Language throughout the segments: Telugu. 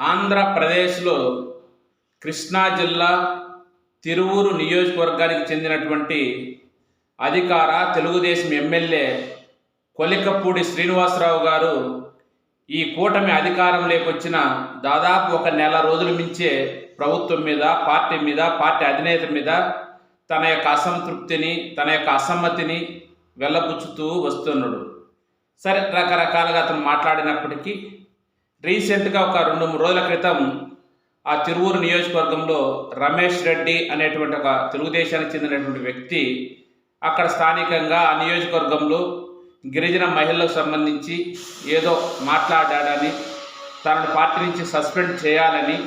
ఆంధ్రప్రదేశ్లో కృష్ణా జిల్లా తిరువూరు నియోజకవర్గానికి చెందినటువంటి అధికార తెలుగుదేశం ఎమ్మెల్యే కొలికపూడి శ్రీనివాసరావు గారు ఈ కూటమి అధికారం లేకొచ్చిన దాదాపు ఒక నెల రోజుల మించే ప్రభుత్వం మీద పార్టీ మీద పార్టీ అధినేత మీద తన యొక్క అసంతృప్తిని తన యొక్క అసమ్మతిని వెళ్ళబుచ్చుతూ వస్తున్నాడు. సరే రకరకాలుగా అతను మాట్లాడినప్పటికీ రీసెంట్గా ఒక రెండు మూడు రోజుల క్రితం ఆ తిరువూరు నియోజకవర్గంలో రమేష్ రెడ్డి అనేటువంటి ఒక తెలుగుదేశానికి చెందినటువంటి వ్యక్తి అక్కడ స్థానికంగా ఆ నియోజకవర్గంలో గిరిజన మహిళలకు సంబంధించి ఏదో మాట్లాడాడని తనను పార్టీ నుంచి సస్పెండ్ చేయాలని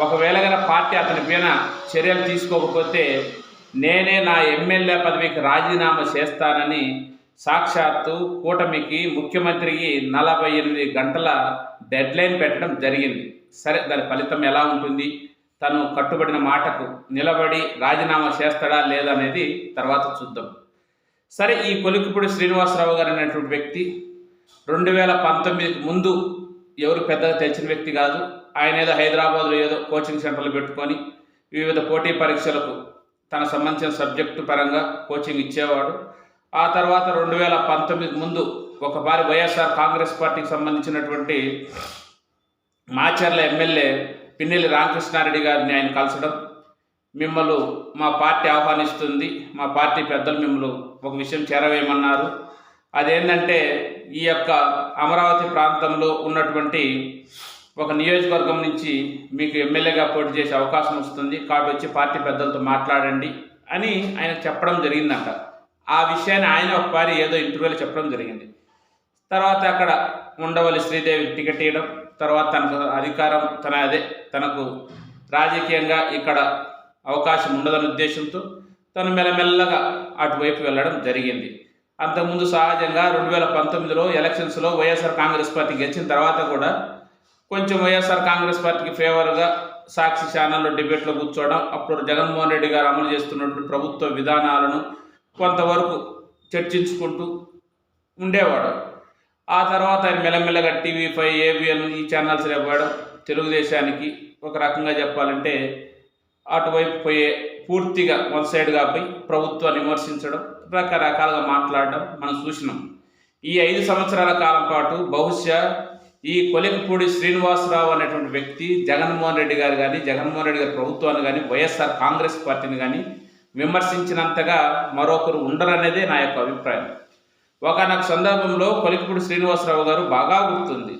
ఒకవేళ గన పార్టీ అతని పైన చర్యలు తీసుకోకపోతే నేనే నా ఎమ్మెల్యే పదవికి రాజీనామా చేస్తానని సాక్షాత్తు కూటమికి ముఖ్యమంత్రికి నలభై ఎనిమిది గంటల డెడ్ లైన్ పెట్టడం జరిగింది. సరే దాని ఫలితం ఎలా ఉంటుంది? తను కట్టుబడిన మాటకు నిలబడి రాజీనామా చేస్తాడా లేదా అనేది తర్వాత చూద్దాం. సరే ఈ కొలికిపూడి శ్రీనివాసరావు గారు అనేటువంటి వ్యక్తి రెండు వేల పంతొమ్మిదికి ముందు ఎవరు పెద్దగా తెచ్చిన వ్యక్తి కాదు. ఆయన ఏదో హైదరాబాద్లో ఏదో కోచింగ్ సెంటర్లు పెట్టుకొని వివిధ పోటీ పరీక్షలకు తన సంబంధించిన సబ్జెక్టు పరంగా కోచింగ్ ఇచ్చేవాడు. ఆ తర్వాత రెండు వేల పంతొమ్మిది ముందు ఒకసారి వైఎస్ఆర్ కాంగ్రెస్ పార్టీకి సంబంధించినటువంటి మాచర్ల ఎమ్మెల్యే పిన్నెల్లి రామకృష్ణారెడ్డి గారిని ఆయన కలసడం మిమ్మల్ని మా పార్టీ ఆహ్వానిస్తుంది మా పార్టీ పెద్దలు మిమ్మల్ని ఒక విషయం చేరవేయమన్నారు. అదేంటంటే ఈ యొక్క అమరావతి ప్రాంతంలో ఉన్నటువంటి ఒక నియోజకవర్గం నుంచి మీకు ఎమ్మెల్యేగా పోటీ చేసే అవకాశం వస్తుంది కాబట్టి వచ్చి పార్టీ పెద్దలతో మాట్లాడండి అని ఆయన చెప్పడం జరిగిందంట. ఆ విషయాన్ని ఆయన ఒకసారి ఏదో ఇంటర్వ్యూలో చెప్పడం జరిగింది. తర్వాత అక్కడ ఉండవల్లి శ్రీదేవి టికెట్ ఇవ్వడం తర్వాత తనకు అధికారం తన అదే తనకు రాజకీయంగా ఇక్కడ అవకాశం ఉండదన్న ఉద్దేశంతో తను మెల్లమెల్లగా అటువైపు వెళ్ళడం జరిగింది. అంతకుముందు సహజంగా రెండు వేల పంతొమ్మిదిలో ఎలక్షన్స్లో వైఎస్ఆర్ కాంగ్రెస్ పార్టీ గెలిచిన తర్వాత కూడా కొంచెం వైఎస్ఆర్ కాంగ్రెస్ పార్టీకి ఫేవర్గా సాక్షి ఛానల్లో డిబేట్లో కూర్చోవడం అప్పుడు జగన్మోహన్ రెడ్డి గారు అమలు చేస్తున్నటువంటి ప్రభుత్వ విధానాలను కొంతవరకు చర్చించుకుంటూ ఉండేవాడు. ఆ తర్వాత ఆయన మెల్లమెల్లగా టీవీ ఫైవ్ ఏబిఎన్ ఈ ఛానల్స్ ఇవ్వడం తెలుగుదేశానికి ఒక రకంగా చెప్పాలంటే అటువైపు పోయే పూర్తిగా వన్ సైడ్గా పోయి ప్రభుత్వాన్ని విమర్శించడం రకరకాలుగా మాట్లాడడం మనం చూసినాం. ఈ ఐదు సంవత్సరాల కాలం పాటు బహుశా ఈ కొలికపూడి శ్రీనివాసరావు అనేటువంటి వ్యక్తి జగన్మోహన్ రెడ్డి గారు కానీ జగన్మోహన్ రెడ్డి గారి ప్రభుత్వాన్ని కానీ వైఎస్ఆర్ కాంగ్రెస్ పార్టీని కానీ విమర్శించినంతగా మరొకరు ఉండరనేదే నా యొక్క అభిప్రాయం. ఒకనొక సందర్భంలో కొలికిపూడి శ్రీనివాసరావు గారు బాగా గుర్తుంది.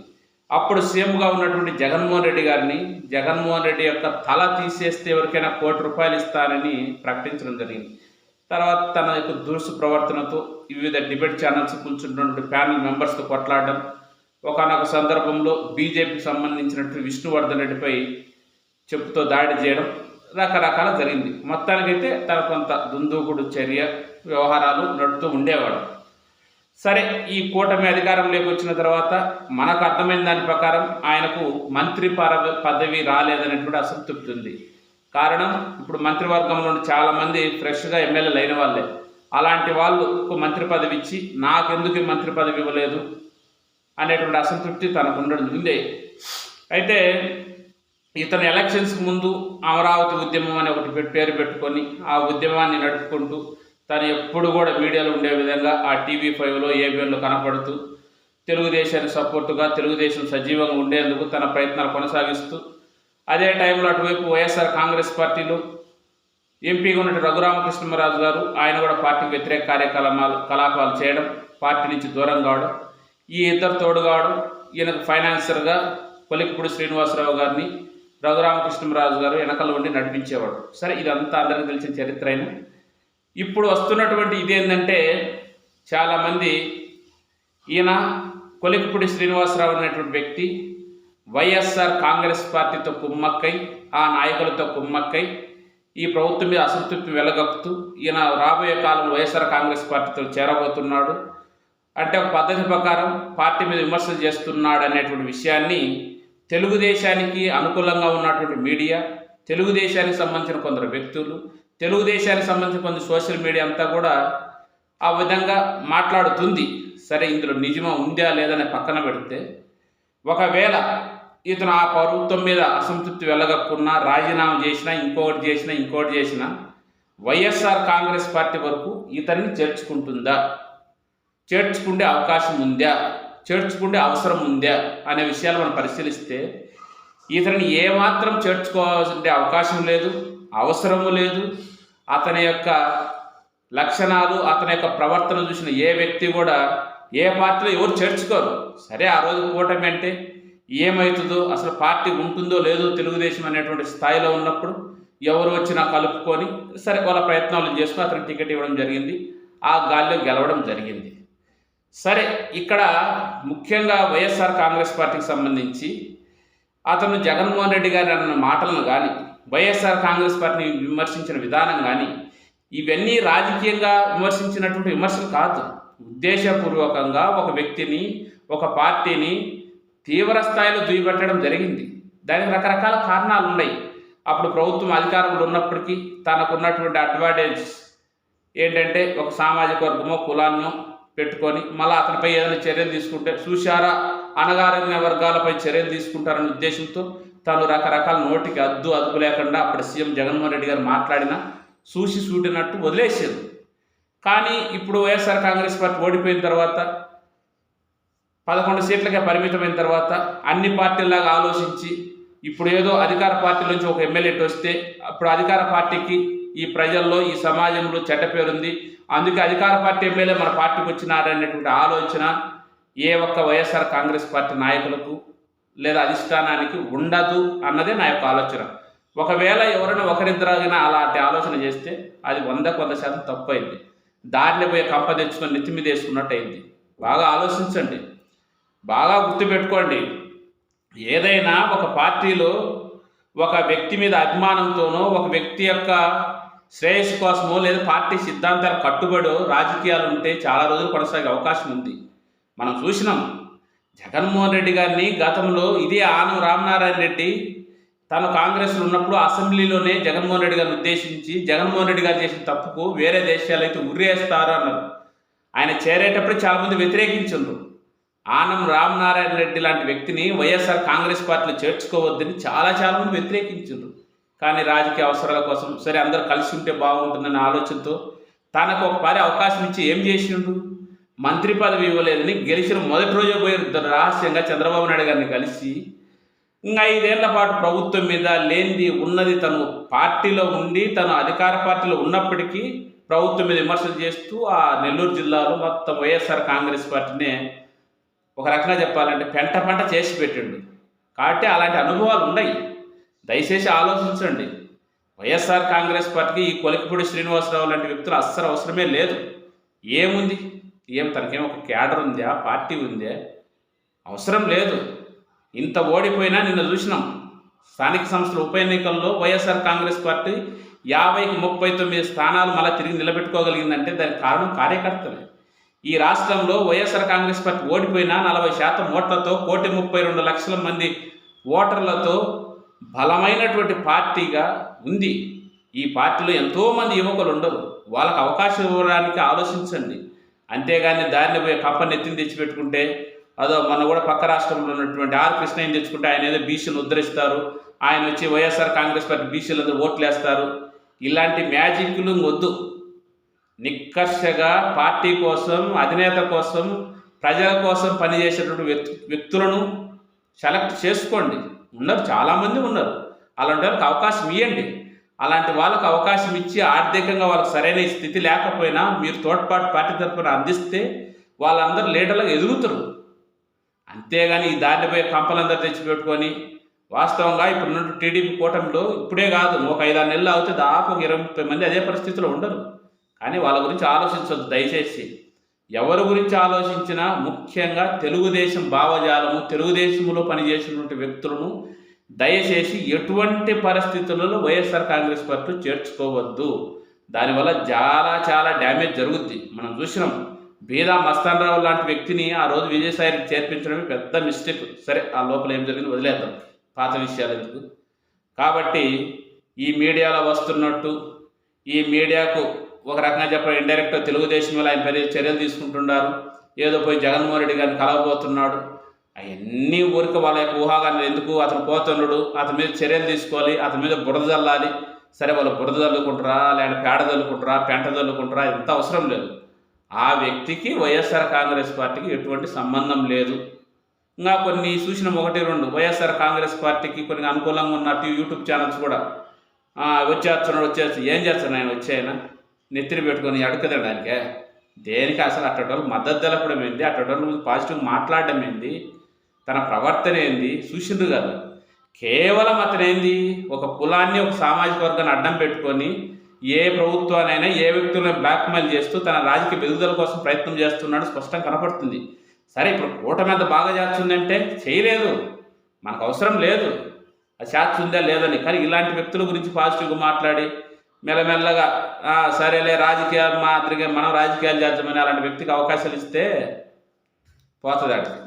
అప్పుడు సీఎంగా ఉన్నటువంటి జగన్మోహన్ రెడ్డి గారిని జగన్మోహన్ రెడ్డి యొక్క తల తీసేస్తే ఎవరికైనా కోటి రూపాయలు ఇస్తానని ప్రకటించడం జరిగింది. తర్వాత తన యొక్క దురుసు ప్రవర్తనతో వివిధ డిబేట్ ఛానల్స్ కూర్చున్నటువంటి ప్యానల్ మెంబర్స్తో కొట్లాడడం ఒకనొక సందర్భంలో బీజేపీకి సంబంధించినటువంటి విష్ణువర్ధన్ రెడ్డిపై చెప్పుతో దాడి చేయడం రకరకాల జరిగింది. మొత్తానికైతే తన కొంత దుందూకుడు చర్య వ్యవహారాలు నడుతూ ఉండేవాడు. సరే ఈ కూటమి అధికారంలోకి వచ్చిన తర్వాత మనకు అర్థమైన దాని ప్రకారం ఆయనకు మంత్రి పదవి పదవి రాలేదనేటువంటి అసంతృప్తి ఉంది. కారణం ఇప్పుడు మంత్రివర్గంలో చాలామంది ఫ్రెష్గా ఎమ్మెల్యేలు అయిన వాళ్ళే. అలాంటి వాళ్ళకు మంత్రి పదవి ఇచ్చి నాకెందుకు మంత్రి పదవి ఇవ్వలేదు? అనేటువంటి అసంతృప్తి తనకు ఉండడం ఉంది. అయితే ఇతను ఎలక్షన్స్కి ముందు అమరావతి ఉద్యమం అనే ఒకటి పేరు పెట్టుకొని ఆ ఉద్యమాన్ని నడుపుకుంటూ తను ఎప్పుడు కూడా మీడియాలో ఉండే విధంగా ఆ టీవీ ఫైవ్లో ఏబిఎన్లో కనపడుతూ తెలుగుదేశానికి సపోర్టుగా తెలుగుదేశం సజీవంగా ఉండేందుకు తన ప్రయత్నాలు కొనసాగిస్తూ అదే టైంలో అటువైపు వైఎస్ఆర్ కాంగ్రెస్ పార్టీలో ఎంపీగా ఉన్న రఘురామకృష్ణరాజు గారు ఆయన కూడా పార్టీకి వ్యతిరేక కార్యకలాపాలు కలాపాలు చేయడం పార్టీ నుంచి దూరం కావడం ఈ ఇద్దరు తోడు కావడం ఈయనకు ఫైనాన్సర్గా కొలికపూడి శ్రీనివాసరావు గారిని రఘురామకృష్ణరాజు గారు వెనకాల ఉండి నడిపించేవాడు. సరే ఇదంతా అందరికీ తెలిసిన చరిత్ర అయినా ఇప్పుడు వస్తున్నటువంటి ఇదేంటంటే చాలామంది ఈయన కొలికపూడి శ్రీనివాసరావు అనేటువంటి వ్యక్తి వైఎస్ఆర్ కాంగ్రెస్ పార్టీతో కుమ్మక్కై ఆ నాయకులతో కుమ్మక్కై ఈ ప్రభుత్వం మీద అసంతృప్తి వెలగక్కుతూ ఈయన రాబోయే కాలంలో వైఎస్ఆర్ కాంగ్రెస్ పార్టీతో చేరబోతున్నాడు. అంటే ఒక పద్ధతి ప్రకారం పార్టీ మీద విమర్శలు చేస్తున్నాడు అనేటువంటి విషయాన్ని తెలుగుదేశానికి అనుకూలంగా ఉన్నటువంటి మీడియా తెలుగుదేశానికి సంబంధించిన కొందరు వ్యక్తులు తెలుగుదేశానికి సంబంధించిన కొంత సోషల్ మీడియా అంతా కూడా ఆ విధంగా మాట్లాడుతుంది. సరే ఇందులో నిజమా ఉందా లేదని పక్కన పెడితే ఒకవేళ ఇతను ఆ ప్రభుత్వం మీద అసంతృప్తి వెళ్ళగక్కున్నా రాజీనామా చేసినా ఇంకొకటి చేసినా ఇంకోటి చేసినా వైఎస్ఆర్ కాంగ్రెస్ పార్టీ వరకు ఇతన్ని చేర్చుకుంటుందా? చేర్చుకుంటే అవకాశం ఉందా? చేర్చుకుంటే అవసరం ఉందా? అనే విషయాలు మనం పరిశీలిస్తే ఇతనిని ఏమాత్రం చేర్చుకోవాల్సిన అవకాశం లేదు. అవసరము లేదు. అతని యొక్క లక్షణాలు అతని యొక్క ప్రవర్తన చూసిన ఏ వ్యక్తి కూడా ఏ పార్టీలో ఎవరు చేర్చుకోరు. సరే ఆ రోజు కూటమి అంటే ఏమవుతుందో అసలు పార్టీ ఉంటుందో లేదో తెలుగుదేశం అనేటువంటి స్థాయిలో ఉన్నప్పుడు ఎవరు వచ్చినా కలుపుకొని సరే వాళ్ళ ప్రయత్నాలు చేసుకుని అతనికి టికెట్ ఇవ్వడం జరిగింది. ఆ గాల్లో గెలవడం జరిగింది. సరే ఇక్కడ ముఖ్యంగా వైఎస్ఆర్ కాంగ్రెస్ పార్టీకి సంబంధించి అతను జగన్మోహన్ రెడ్డి గారి అన్న మాటలను కానీ వైఎస్ఆర్ కాంగ్రెస్ పార్టీని విమర్శించిన విధానం కానీ ఇవన్నీ రాజకీయంగా విమర్శించినటువంటి విమర్శలు కాదు. ఉద్దేశపూర్వకంగా ఒక వ్యక్తిని ఒక పార్టీని తీవ్ర స్థాయిలో దుయ్యబెట్టడం జరిగింది. దానికి రకరకాల కారణాలు ఉన్నాయి. అప్పుడు ప్రభుత్వం అధికారంలో ఉన్నప్పటికీ తనకున్నటువంటి అడ్వాంటేజ్ ఏంటంటే ఒక సామాజిక వర్గమో కులాన్నో పెట్టుకొని మళ్ళీ అతనిపై ఏదైనా చర్యలు తీసుకుంటే చూశారా? అనగారిన వర్గాలపై చర్యలు తీసుకుంటారనే ఉద్దేశంతో తను రకరకాల నోటికి అద్దు అదుపు లేకుండా అప్పుడు సీఎం జగన్మోహన్ రెడ్డి గారు మాట్లాడిన చూసి చూడినట్టు వదిలేసారు కానీ ఇప్పుడు వైఎస్ఆర్ కాంగ్రెస్ పార్టీ ఓడిపోయిన తర్వాత పదకొండు సీట్లకే పరిమితమైన తర్వాత అన్ని పార్టీలాగా ఆలోచించి ఇప్పుడు ఏదో అధికార పార్టీ నుంచి ఒక ఎమ్మెల్యే వస్తే అప్పుడు అధికార పార్టీకి ఈ ప్రజల్లో ఈ సమాజంలో చెడ్డ పేరుంది. అందుకే అధికార పార్టీ ఎమ్మెల్యే మన పార్టీకి వచ్చినారనేటువంటి ఆలోచన ఏ ఒక్క వైఎస్ఆర్ కాంగ్రెస్ పార్టీ నాయకులకు లేదా అధిష్టానానికి ఉండదు అన్నదే నా యొక్క ఆలోచన. ఒకవేళ ఎవరైనా ఒకరిద్దరైనా అలాంటి ఆలోచన చేస్తే అది వందకు వంద శాతం తప్పు అయింది దారిని పోయి కంప తెచ్చుకొని నెత్తి మీద వేసుకున్నట్టు అయింది బాగా ఆలోచించండి. బాగా గుర్తుపెట్టుకోండి. ఏదైనా ఒక పార్టీలో ఒక వ్యక్తి మీద అభిమానంతోనో ఒక వ్యక్తి యొక్క శ్రేయస్సు కోసమో లేదా పార్టీ సిద్ధాంతాలు కట్టుబడో రాజకీయాలు ఉంటే చాలా రోజులు కొనసాగే అవకాశం ఉంది. మనం చూసినాం. జగన్మోహన్ రెడ్డి గారిని గతంలో ఇదే ఆనం రామనారాయణ రెడ్డి తను కాంగ్రెస్లో ఉన్నప్పుడు అసెంబ్లీలోనే జగన్మోహన్ రెడ్డి గారిని ఉద్దేశించి జగన్మోహన్ రెడ్డి గారు చేసిన తప్పుకు వేరే దేశాలు అయితే ఉర్రేస్తారు అన్నారు. ఆయన చేరేటప్పుడు చాలామంది వ్యతిరేకించారు ఆనం రామనారాయణ రెడ్డి లాంటి వ్యక్తిని వైఎస్ఆర్ కాంగ్రెస్ పార్టీలో చేర్చుకోవద్దని చాలా చాలా మంది వ్యతిరేకించారు కానీ రాజకీయ అవసరాల కోసం సరే అందరూ కలిసి ఉంటే బాగుంటుందన్న ఆలోచనతో తనకు ఒక పారి అవకాశం ఇచ్చి ఏం చేసిండు? మంత్రి పదవి ఇవ్వలేదని గెలిచిన మొదటి రోజే పోయి రహస్యంగా చంద్రబాబు నాయుడు గారిని కలిసి. ఇంకా ఐదేళ్ళ పాటు ప్రభుత్వం మీద లేనిది ఉన్నది తను పార్టీలో ఉండి తను అధికార పార్టీలో ఉన్నప్పటికీ ప్రభుత్వం మీద విమర్శలు చేస్తూ ఆ నెల్లూరు జిల్లాలో మొత్తం వైఎస్ఆర్ కాంగ్రెస్ పార్టీనే ఒక రకంగా చెప్పాలంటే పెంట పంట చేసి పెట్టిండు. కాబట్టి అలాంటి అనుభవాలు ఉన్నాయి. దయచేసి ఆలోచించండి. వైఎస్ఆర్ కాంగ్రెస్ పార్టీకి ఈ కొలికిపూడి శ్రీనివాసరావు లాంటి వ్యక్తులు అస్సలు అవసరమే లేదు. ఏముంది? ఏం తనకేం ఒక క్యాడర్ ఉందా పార్టీ ఉందా? అవసరం లేదు. ఇంత ఓడిపోయినా నిన్న చూసినాం. స్థానిక సంస్థల ఉప ఎన్నికల్లో వైఎస్ఆర్ కాంగ్రెస్ పార్టీ యాభైకి ముప్పై తొమ్మిది స్థానాలు మళ్ళీ తిరిగి నిలబెట్టుకోగలిగిందంటే దానికి కారణం కార్యకర్తలే. ఈ రాష్ట్రంలో వైఎస్ఆర్ కాంగ్రెస్ పార్టీ ఓడిపోయినా నలభై శాతం ఓట్లతో కోటి ముప్పై రెండు లక్షల మంది ఓటర్లతో బలమైనటువంటి పార్టీగా ఉంది. ఈ పార్టీలో ఎంతోమంది యువకులు ఉండరు. వాళ్ళకి అవకాశం ఇవ్వడానికి ఆలోచించండి. అంతేగాని దారిని పోయి కప్పని ఎత్తిని తెచ్చిపెట్టుకుంటే అదో మన కూడా పక్క రాష్ట్రంలో ఉన్నటువంటి ఆర్ కృష్ణయ్య తెచ్చుకుంటే ఆయన ఏదో బీసీలు ఉద్ధరిస్తారు. ఆయన వచ్చి వైఎస్ఆర్ కాంగ్రెస్ పార్టీ బీసీలు అందరూ ఓట్లు వేస్తారు ఇలాంటి మ్యాజిక్లు వద్దు. నిక్కర్షగా పార్టీ కోసం అధినేత కోసం ప్రజల కోసం పనిచేసేటువంటి వ్యక్తు వ్యక్తులను సెలెక్ట్ చేసుకోండి. ఉన్నారు చాలామంది ఉన్నారు. అలాంటి వాళ్ళకి అవకాశం ఇవ్వండి అలాంటి వాళ్ళకి అవకాశం ఇచ్చి ఆర్థికంగా వాళ్ళకి సరైన స్థితి లేకపోయినా మీరు తోడ్పాటు పార్టీ తరఫున అందిస్తే వాళ్ళందరూ లీడర్లకు ఎదుగుతారు. అంతేగాని ఈ దారిపై కంపలందరూ తెచ్చిపెట్టుకొని వాస్తవంగా ఇప్పుడు టీడీపీ కూటమిలో ఇప్పుడే కాదు ఒక ఐదారు నెలలు అవుతే దాదాపు ఇరవై ముప్పై మంది అదే పరిస్థితిలో ఉండరు. కానీ వాళ్ళ గురించి ఆలోచించవద్దు దయచేసి. ఎవరి గురించి ఆలోచించినా ముఖ్యంగా తెలుగుదేశం భావజాలము తెలుగుదేశంలో పనిచేసినటువంటి వ్యక్తులను దయచేసి ఎటువంటి పరిస్థితులలో వైఎస్ఆర్ కాంగ్రెస్ పార్టీ చేర్చుకోవద్దు. దానివల్ల చాలా చాలా డ్యామేజ్ జరుగుద్ది. మనం చూసినాం బీదా మస్తానరావు లాంటి వ్యక్తిని ఆ రోజు విజయసాయికి చేర్పించడమే పెద్ద మిస్టేక్. సరే ఆ లోపల ఏం జరిగింది వదిలేద్దాం. పాత విషయాలు ఎందుకు? కాబట్టి ఈ మీడియాలో వస్తున్నట్టు ఈ మీడియాకు ఒక రకంగా చెప్పడం ఇండైరెక్ట్ తెలుగుదేశం వల్ల ఆయన పది చర్యలు తీసుకుంటున్నారు. ఏదో పోయి జగన్మోహన్ రెడ్డి గారిని కలవబోతున్నాడు. అవన్నీ ఊరికి వాళ్ళ యొక్క ఊహాగాన్ని ఎందుకు? అతను పోతున్నాడు అతని మీద చర్యలు తీసుకోవాలి అతని మీద బురద చల్లాలి సరే వాళ్ళు బురద చల్లుకుంటారా లేదంటే పేడ చల్లుకుంటారా పెంట చల్లుకుంటారా ఇంత అవసరం లేదు. ఆ వ్యక్తికి వైఎస్ఆర్ కాంగ్రెస్ పార్టీకి ఎటువంటి సంబంధం లేదు. ఇంకా కొన్ని చూసిన ఒకటి రెండు. వైఎస్ఆర్ కాంగ్రెస్ పార్టీకి కొన్ని అనుకూలంగా ఉన్న యూట్యూబ్ ఛానల్స్ కూడా. వచ్చేస్తున్నాడు వచ్చేసి ఏం చేస్తాను ఆయన వచ్చాయన నెత్తిని పెట్టుకొని అడుగుదడానికే దేనికి అసలు అట్టడోళ్ళు మద్దతు తెలపడం ఏంది? అట్టడోళ్ళు పాజిటివ్ మాట్లాడడం ఏంది? తన ప్రవర్తన ఏంది? చూసిండ్రు కదా. కేవలం అతను ఏంది? ఒక కులాన్ని ఒక సామాజిక వర్గాన్ని అడ్డం పెట్టుకొని ఏ ప్రభుత్వానైనా ఏ వ్యక్తులను బ్లాక్మెయిల్ చేస్తూ తన రాజకీయ పెరుగుదల కోసం ప్రయత్నం చేస్తున్నాడు స్పష్టం కనపడుతుంది. సరే ఇప్పుడు కూటమి మీద బాగా చేస్తుందంటే చేయలేదు. మనకు అవసరం లేదు. అది చేస్తుందా లేదని కానీ ఇలాంటి వ్యక్తుల గురించి పాజిటివ్గా మాట్లాడి మెల్లమెల్లగా సరేలే రాజకీయ మాదిరిగా మనం రాజకీయాలు చేద్దామని అలాంటి వ్యక్తికి అవకాశాలు ఇస్తే పోతుంది ఆడికి.